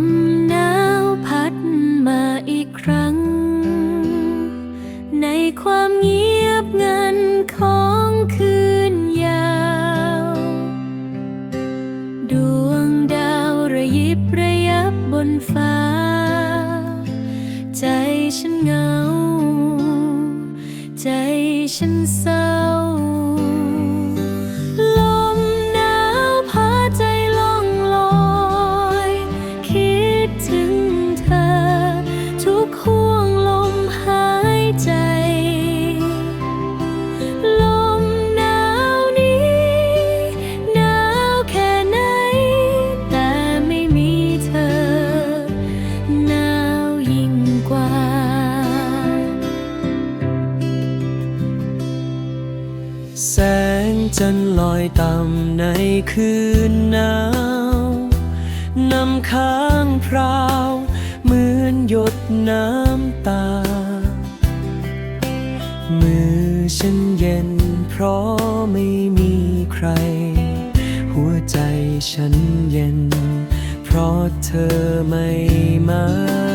มหนาวพัดมาอีกครั้ง ในความเงียบเงันของคืนยาว ดวงดาวระยิบระยับบนฟ้า ใจฉันเหงา ใจฉันเศร้า จันลอยต่ำในคืนหนาวนำค้างพราวเหมือนหยดน้ำตา มือฉันเย็นเพราะไม่มีใคร หัวใจฉันเย็น เพราะเธอไม่มา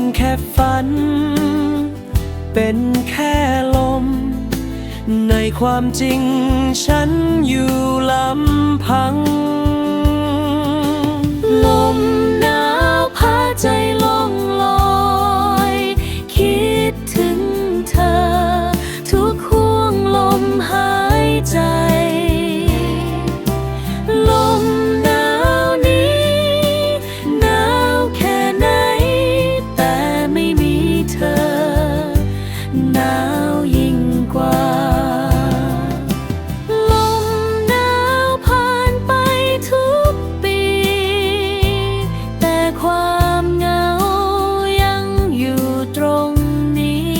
เป็นแค่ฝัน เป็นแค่ลม ในความจริงฉันอยู่ลำพัง ลม หนาวยิ่งกว่า ลมหนาวผ่านไปทุกปี แต่ความเหงายังอยู่ตรงนี้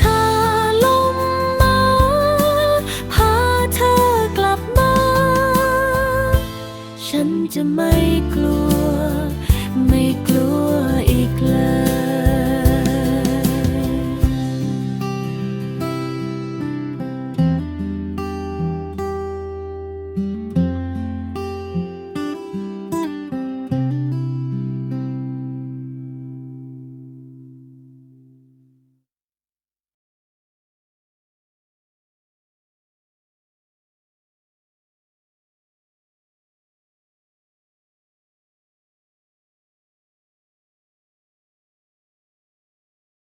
ถ้าลมมาพาเธอกลับมา ฉันจะไม่กลัว ไม่ก